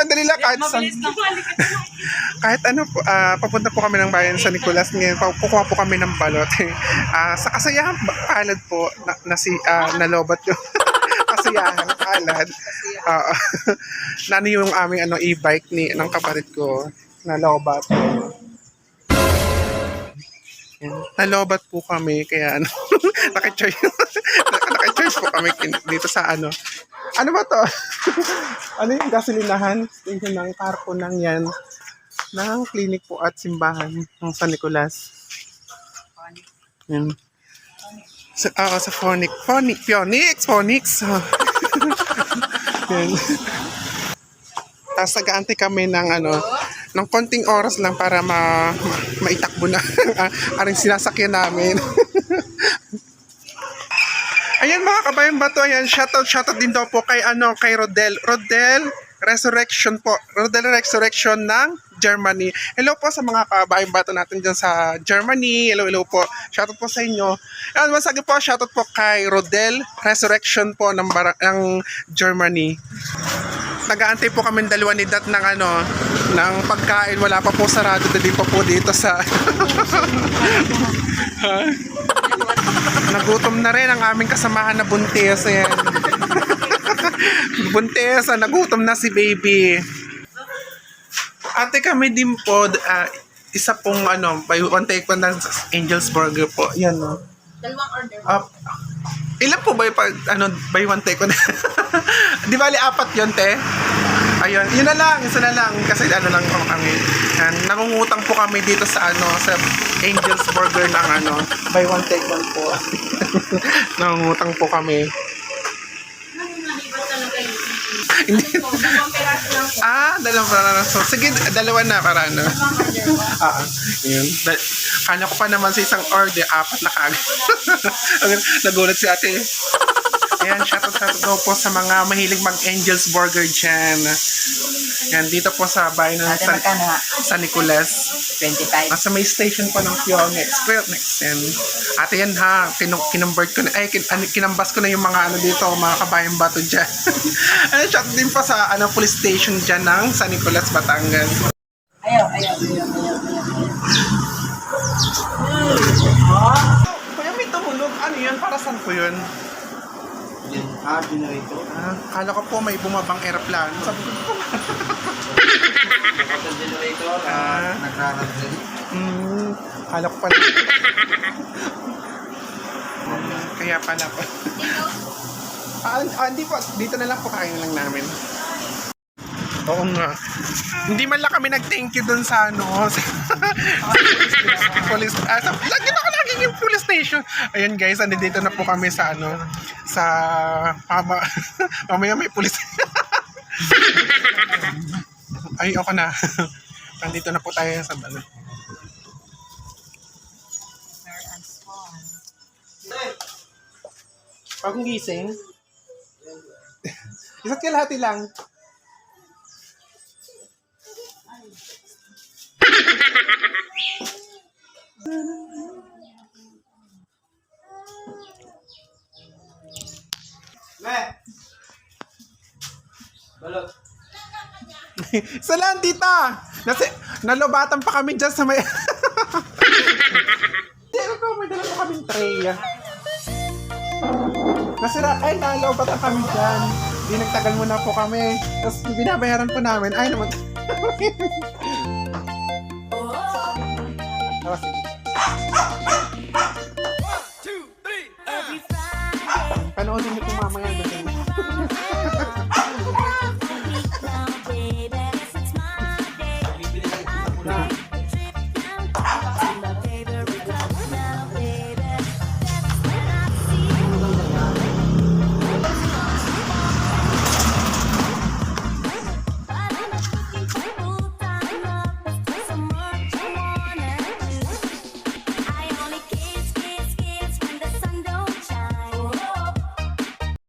madali lang kahit sa, kahit ano po, ah, papunta po kami ng bayan sa Nicolas ngayon, kukuha po kami ng balot. Ah, sa kasayahan palad po, na, na si, ah, nalobat yung kasayahan palad. Ah, na ano yung aming ano, e-bike ni, ng kapatid ko, nalobat. Nalobat po kami, kaya ano, nakicharge, nakicharge po kami dito sa ano. Ano ba to? ano yung gasolinahan? Station ng carpo ng yan. Ng clinic po at simbahan ng San Nicolas. Yan. Sa, ah, sa Phonic. Phonic. Phonix. Ah. yan. Tapos nag kami ng ano, ng konting oras lang para ma, ma maitakbo na ang sinasakyan namin. Ayan mga kabayan bato, ayan, shoutout, shoutout din daw po kay ano, kay Rodel. Rodel Resurrection po. Rodel Resurrection ng Germany. Hello po sa mga kabayan bato natin dyan sa Germany. Hello, hello po. Shoutout po sa inyo. Ayan, once again po, shoutout po kay Rodel Resurrection po ng, bara- ng Germany. Nag-aantay po kami dalawa ni Dat ng ano, ng pagkain. Wala pa po sarado din pa po dito sa... Nagutom na rin ang aming kasamahan na buntis. Ayan. buntis, ah, nagutom na si baby. Ate kami din po, ah, isa pong ano, by one take one ng Angel's Burger po. Yan no. Dalawang order. Up. Ilan po ba yung pag, ano, by one take one? Di bali apat yun, te? Ayun, yun na lang, isa na lang. Kasi ano lang po kami. Yan, nangungutang po kami dito sa ano, sa Angel's Burger ng ano, by one take one po. nangungutang po kami. Hindi. Ah, dalawang para. So, sige, dalawa na para ano. Po. Ah, yun. Da- Kala ko pa naman sa isang order, apat na kagad. Nagulat si ate. Ayan, shoutout shoutout daw po sa mga mahilig mag-Angel's Burger dyan. Yan, dito po sa bayan ng Ate, San, magkano nga? San Nicolas. 25. Nasa may station po ng Pyongyang Express next yan. Ate yan ha, kin- kinonvert ko na, ay, kin- ano, kinambas ko na yung mga ano dito, mga kabayang bato dyan. ano, shout din pa sa ano, police station dyan ng San Nicolas, Batangas. Ayaw, ayaw, ayaw, ayaw, ayaw. Kuya, may tumulog. Ano yun? Para saan po yun? Ah, generator. Ah, kala ko po may bumabang aeroplano. Sabi ko, Kapag generator, Ah. ah, nagraragdali. hmm, kala ko pala. Hmm, Kaya pala po. Ah, ah, hindi po. Dito na lang po kain lang namin. Oo nga. Hindi man lang kami nag-thank you dun sa ano. Sa, sa police. Ah, sa, lagi na yung police station. Ayun guys, andito na po kami sa ano. Sa mama. mamaya may police. Ay, ako na. Nandito na po tayo sa ano. Pagong gising. Isa't kalahati lang. Me! Balot. Isa lang, tita! Nasi, nalobatan pa kami dyan sa may... Ano ba? May dala pa kaming tray. Nasira, ay, nalobatan kami dyan. Hindi, nagtagal muna po kami. Tapos, binabayaran po namin. Ay, naman. Oh, Panoonin niyo po mamaya ang dating.